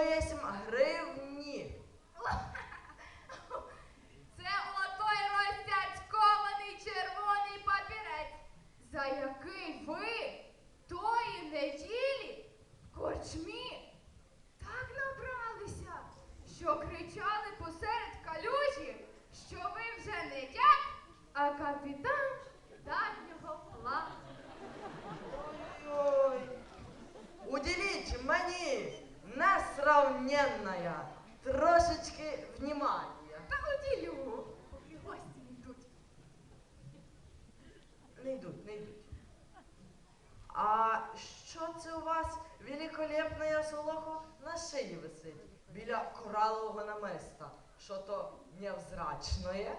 єсмь гривні. Несравненная трошечки уділю, поки гості не йдуть. Не йдуть, не йдуть. А що це у вас великолепне солохо на шиї висить біля коралового намиста? Що то невзрачне?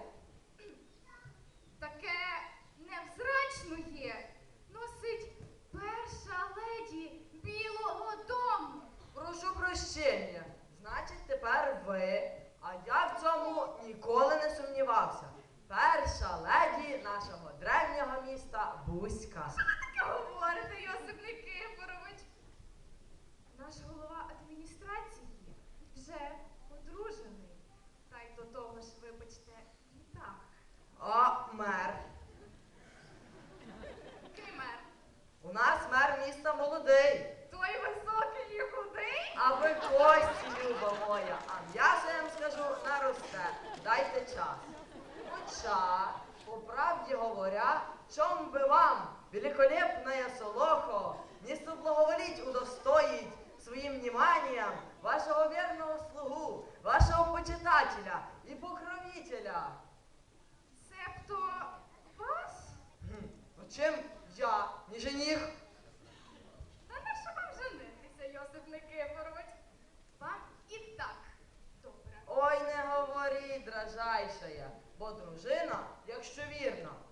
Значить, тепер ви, а я в цьому ніколи не сумнівався. Перша леді нашого древнього міста Бузька. Що Таке говорите, Йосип Никифорович. Наш голова адміністрації вже одружений. Та й до того ж, вибачте, не так. А мер. Який мер? У нас мер міста молодий. Той високий і худий? А ви люба моя, а м'ясо я вам скажу наросте. Дайте час. Хоча, по правді говоря, чом би вам, великолепная Солохо, не соблаговоліть удостоїть своїм вниманием вашого вірного слугу, вашого почитателя і покровителя. Себто вас? Чим я, не жених? Та на що вам женитися, Йосип Никифорович? Вам і так добре. Ой, не говори, дражайшая, бо дружина, якщо дарунок